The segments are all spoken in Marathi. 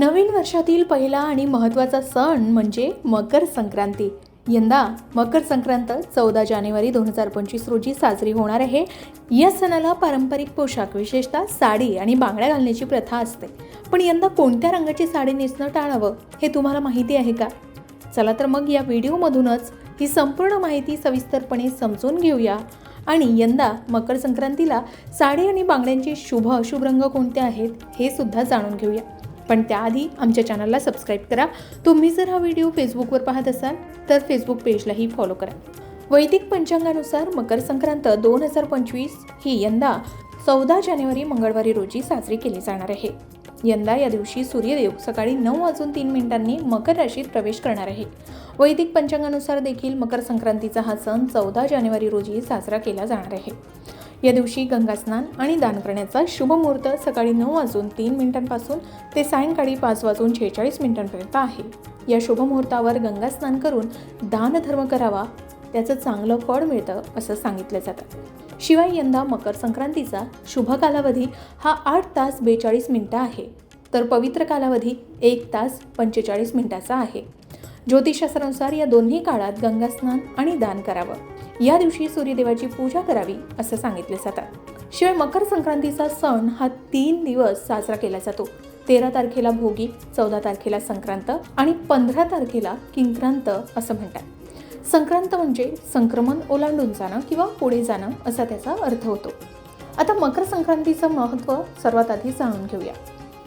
नवीन वर्षातील पहिला आणि महत्त्वाचा सण म्हणजे मकर संक्रांती. यंदा मकर संक्रांत चौदा जानेवारी दोन हजार पंचवीस रोजी साजरी होणार आहे. या सणाला पारंपरिक पोशाख विशेषतः साडी आणि बांगड्या घालण्याची प्रथा असते. पण यंदा कोणत्या रंगाची साडी नेसणं टाळावं हे तुम्हाला माहिती आहे का? चला तर मग या व्हिडिओमधूनच ही संपूर्ण माहिती सविस्तरपणे समजून घेऊया. आणि यंदा मकर संक्रांतीला साडी आणि बांगड्यांचे शुभ अशुभ रंग कोणते आहेत हे सुद्धा जाणून घेऊया. पण त्याआधी आमच्या चॅनलला सबस्क्राईब करा. तुम्ही जर हा व्हिडिओ फेसबुकवर पाहत असाल तर फेसबुक पेजलाही फॉलो करा. वैदिक पंचांगानुसार मकर संक्रांत दोन हजार पंचवीस ही यंदा चौदा जानेवारी मंगळवारी रोजी साजरी केली जाणार आहे. यंदा या दिवशी सूर्यदेव सकाळी नऊ वाजून तीन मिनिटांनी मकर राशीत प्रवेश करणार आहे. वैदिक पंचांगानुसार देखील मकर संक्रांतीचा हा सण चौदा जानेवारी रोजी साजरा केला जाणार आहे. या दिवशी गंगास्नान आणि दान करण्याचा शुभ मुहूर्त सकाळी नऊ वाजून तीन मिनिटांपासून ते सायंकाळी पाच वाजून शेहेचाळीस मिनिटांपर्यंत आहे. या शुभ मुहूर्तावर गंगास्नान करून दानधर्म करावा त्याचं चांगलं फळ मिळतं असं सांगितलं जातं. शिवाय यंदा मकर संक्रांतीचा शुभ कालावधी हा आठ तास बेचाळीस मिनिटं आहे. तर पवित्र कालावधी एक तास पंचेचाळीस मिनिटाचा आहे. ज्योतिषशास्त्रानुसार या दोन्ही काळात गंगास्नान आणि दान करावं. या दिवशी सूर्यदेवाची पूजा करावी असं सांगितले जातात. शिवाय मकर संक्रांतीचा सण हा तीन दिवस साजरा केला जातो. तेरा तारखेला भोगी चौदा तारखेला संक्रांत आणि पंधरा तारखेला किंक्रांत असं म्हणतात. संक्रांत म्हणजे संक्रमण ओलांडून जाणं किंवा पुढे जाणं असा त्याचा अर्थ होतो. आता मकर संक्रांतीचं महत्त्व सर्वात आधी जाणून घेऊया.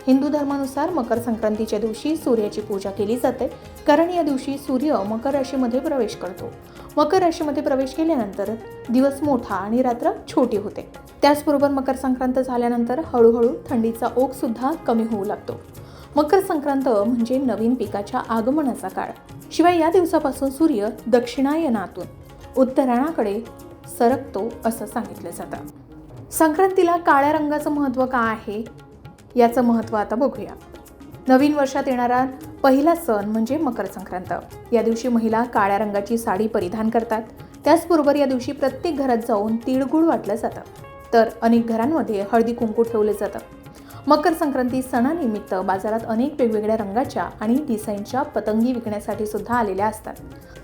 हिंदू धर्मानुसार मकर संक्रांतीच्या दिवशी सूर्याची पूजा केली जाते. कारण या दिवशी सूर्य मकर राशीमध्ये प्रवेश करतो. मकर राशीमध्ये प्रवेश केल्यानंतर दिवस मोठा आणि रात्र छोटी होते. त्याचबरोबर मकर संक्रांत झाल्यानंतर हळूहळू थंडीचा ओघ सुद्धा कमी होऊ लागतो. मकर संक्रांत म्हणजे नवीन पिकाच्या आगमनाचा काळ. शिवाय या दिवसापासून सूर्य दक्षिणायनातून उत्तरायणाकडे सरकतो असं सांगितलं जातं. संक्रांतीला काळ्या रंगाचं महत्त्व का आहे? याचं महत्त्व आता बघूया. नवीन वर्षात येणारा पहिला सण म्हणजे मकर संक्रांत. या दिवशी महिला काळ्या रंगाची साडी परिधान करतात. त्याचबरोबर या दिवशी प्रत्येक घरात जाऊन तिळगुळ वाटलं जातं. तर अनेक घरांमध्ये हळदी कुंकू ठेवलं जातं. मकर संक्रांती सणानिमित्त बाजारात अनेक वेगवेगळ्या रंगाच्या आणि डिझाईनच्या पतंगी विकण्यासाठी सुद्धा आलेल्या असतात.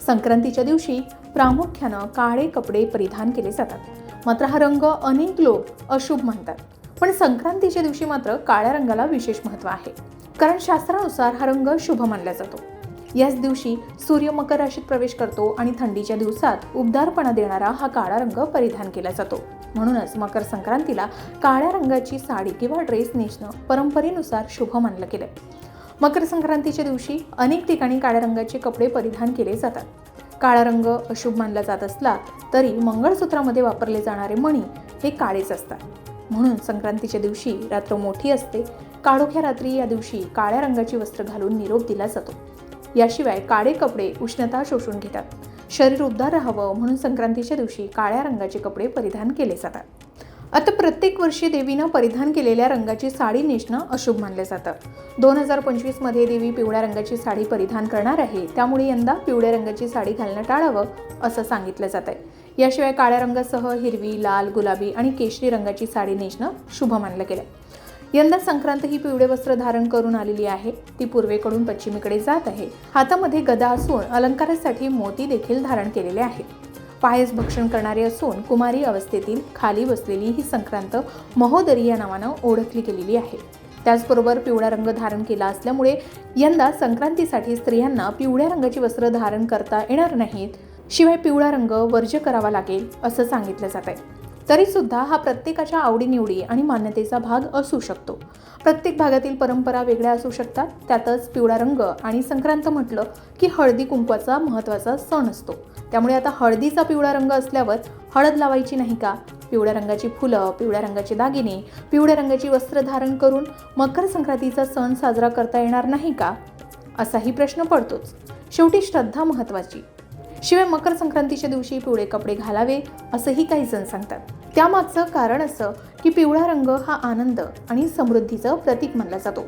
संक्रांतीच्या दिवशी प्रामुख्यानं काळे कपडे परिधान केले जातात. मात्र हा रंग अनेक लोक अशुभ मानतात. पण संक्रांतीच्या दिवशी मात्र काळ्या रंगाला विशेष महत्त्व आहे. कारण शास्त्रानुसार हा रंग शुभ मानला जातो. याच दिवशी सूर्य मकर राशीत प्रवेश करतो आणि थंडीच्या दिवसात उबदारपणा देणारा हा काळा रंग परिधान केला जातो. म्हणूनच मकर संक्रांतीला काळ्या रंगाची साडी किंवा ड्रेस नेसणं परंपरेनुसार शुभ मानलं गेलंय. मकर संक्रांतीच्या दिवशी अनेक ठिकाणी काळ्या रंगाचे कपडे परिधान केले जातात. काळा रंग अशुभ मानला जात असला तरी मंगळसूत्रामध्ये वापरले जाणारे मणी हे काळेच असतात. म्हणून संक्रांतीच्या दिवशी रात्र मोठी असते काळोख्या रात्री या दिवशी काळ्या रंगाची वस्त्र घालून निरोप दिला जातो. याशिवाय काळे कपडे उष्णता शोषून घेतात. शरीर उद्धार राहावं म्हणून संक्रांतीच्या दिवशी काळ्या रंगाचे कपडे परिधान केले जातात. आता प्रत्येक वर्षी देवीनं परिधान केलेल्या रंगाची साडी नेसणं अशुभ मानलं जातं. दोन हजार पंचवीसमध्ये देवी पिवळ्या रंगाची साडी परिधान करणार आहे त्यामुळे यंदा पिवळ्या रंगाची साडी घालणं टाळावं असं सांगितलं जात आहे याशिवाय काळ्या रंगासह हिरवी लाल गुलाबी आणि केशरी रंगाची साडी नेसणं शुभ मानलं गेलं यंदा संक्रांत ही पिवळे वस्त्र धारण करून आलेली आहे. ती पूर्वेकडून पश्चिमेकडे जात आहे. हातामध्ये गदा असून अलंकारासाठी मोती देखील धारण केलेले आहेत. पायस भक्षण करणारे असून कुमारी अवस्थेतील खाली बसलेली ही संक्रांत महोदरी या नावानं ओळखली गेलेली आहे. त्याचबरोबर पिवळा रंग धारण केला असल्यामुळे यंदा संक्रांतीसाठी स्त्रियांना पिवळ्या रंगाची वस्त्र धारण करता येणार नाहीत. शिवाय पिवळा रंग वर्ज्य करावा लागेल असं सांगितलं जात आहे. तरीसुद्धा हा प्रत्येकाच्या आवडीनिवडी आणि मान्यतेचा भाग असू शकतो. प्रत्येक भागातील परंपरा वेगळ्या असू शकतात. त्यातच पिवळा रंग आणि संक्रांत म्हटलं की हळदी कुंकवाचा महत्त्वाचा सण असतो. त्यामुळे आता हळदीचा पिवळा रंग असल्यावर हळद लावायची नाही का? पिवळ्या रंगाची फुलं पिवळ्या रंगाचे दागिने पिवळ्या रंगाची वस्त्र धारण करून मकर संक्रांतीचा सण साजरा करता येणार नाही का? असाही प्रश्न पडतोच. शेवटी श्रद्धा महत्त्वाची. शिवाय मकर संक्रांतीच्या दिवशी पिवळे कपडे घालावे असंही काही जण सांगतात. त्यामागचं कारण असं की पिवळा रंग हा आनंद आणि समृद्धीचं प्रतीक मानला जातो.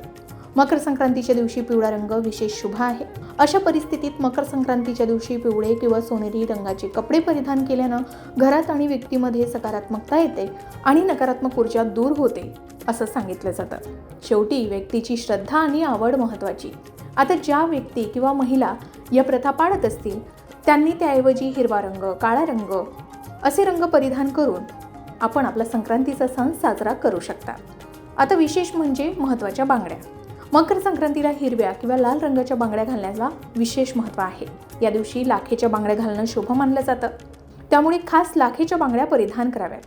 मकर संक्रांतीच्या दिवशी पिवळा रंग विशेष शुभ आहे. अशा परिस्थितीत मकर संक्रांतीच्या दिवशी पिवळे किंवा सोनेरी रंगाचे कपडे परिधान केल्यानं घरात आणि व्यक्तीमध्ये सकारात्मकता येते आणि नकारात्मक ऊर्जा दूर होते असं सांगितलं जातं. शेवटी व्यक्तीची श्रद्धा आणि आवड महत्त्वाची. आता ज्या व्यक्ती किंवा महिला या प्रथा पाळत असतील त्यांनी त्याऐवजी हिरवा रंग काळा रंग असे रंग परिधान करून आपण आपला संक्रांतीचा सण साजरा करू शकता. आता विशेष म्हणजे महत्त्वाच्या बांगड्या. मकर संक्रांतीला हिरव्या किंवा लाल रंगाच्या बांगड्या घालण्याला विशेष महत्त्व आहे. या दिवशी लाखेच्या बांगड्या घालणं शुभ मानलं जातं. त्यामुळे खास लाखेच्या बांगड्या परिधान कराव्यात.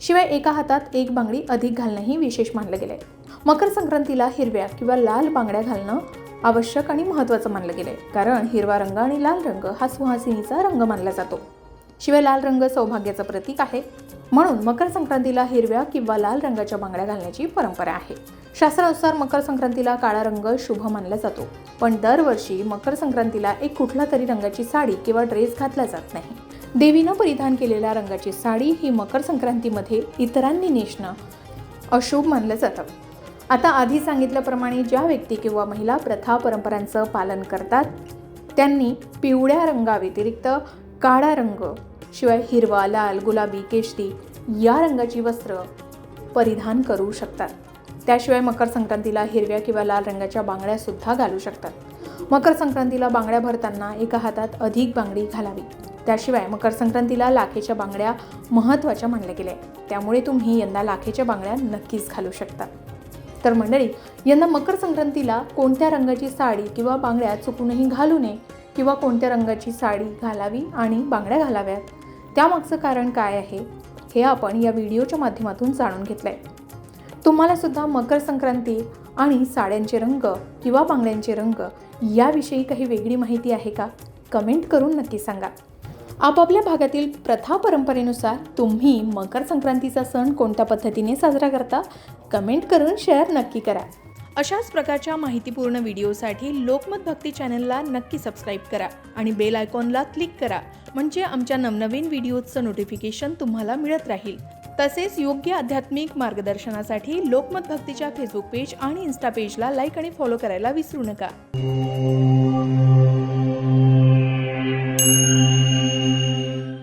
शिवाय एका हातात एक बांगडी अधिक घालणंही विशेष मानलं गेलंय. मकर संक्रांतीला हिरव्या किंवा लाल बांगड्या घालणं आवश्यक आणि महत्त्वाचं मानलं गेलं आहे कारण हिरवा रंग आणि लाल रंग हा सुहासिनीचा रंग मानला जातो. शिवाय लाल रंग सौभाग्याचं प्रतीक आहे. म्हणून मकर संक्रांतीला हिरव्या किंवा लाल रंगाच्या बांगड्या घालण्याची परंपरा आहे. शास्त्रानुसार मकर संक्रांतीला काळा रंग शुभ मानला जातो. पण दरवर्षी मकर संक्रांतीला एक कुठला तरी रंगाची साडी किंवा ड्रेस घातला जात नाही. देवीनं परिधान केलेल्या रंगाची साडी ही मकर संक्रांतीमध्ये इतरांनी नेसणं अशुभ मानलं जातं. आता आधी सांगितल्याप्रमाणे ज्या व्यक्ती किंवा महिला प्रथा परंपरांचं पालन करतात त्यांनी पिवळ्या रंगाव्यतिरिक्त काळा रंग शिवाय हिरवा लाल गुलाबी केशरी या रंगाची वस्त्र परिधान करू शकतात. त्याशिवाय मकर संक्रांतीला हिरव्या किंवा लाल रंगाच्या बांगड्या सुद्धा घालू शकतात. मकर संक्रांतीला बांगड्या भरताना एका हातात अधिक बांगडी घालावी. त्याशिवाय मकर संक्रांतीला लाखेच्या बांगड्या महत्त्वाच्या मानल्या गेल्या त्यामुळे तुम्ही यंदा लाखेच्या बांगड्या नक्कीच घालू शकता. तर मंडळी यंदा मकर संक्रांतीला कोणत्या रंगाची साडी किंवा बांगड्या चुकूनही घालू नये किंवा कोणत्या रंगाची साडी घालावी आणि बांगड्या घालाव्यात? त्यामागचं कारण काय आहे? हे आपण या व्हिडिओच्या माध्यमातून जाणून घेतलं आहे तुम्हालासुद्धा मकर संक्रांती आणि साड्यांचे रंग किंवा बांगड्यांचे रंग याविषयी काही वेगळी माहिती आहे का? कमेंट करून नक्की सांगा. आपापल्या भागातील प्रथा परंपरेनुसार तुम्ही मकर संक्रांतीचा सण कोणत्या पद्धतीने साजरा करता? कमेंट करून शेअर नक्की करा. अशाच प्रकारच्या माहितीपूर्ण व्हिडिओसाठी लोकमत भक्ती चॅनलला नक्की सबस्क्राईब करा आणि बेल आयकॉनला क्लिक करा म्हणजे आमच्या नवनवीन व्हिडिओजचं नोटिफिकेशन तुम्हाला मिळत राहील. तसेच योग्य आध्यात्मिक मार्गदर्शनासाठी लोकमत भक्तीच्या फेसबुक पेज आणि इन्स्टा पेजला लाईक आणि फॉलो करायला विसरू नका.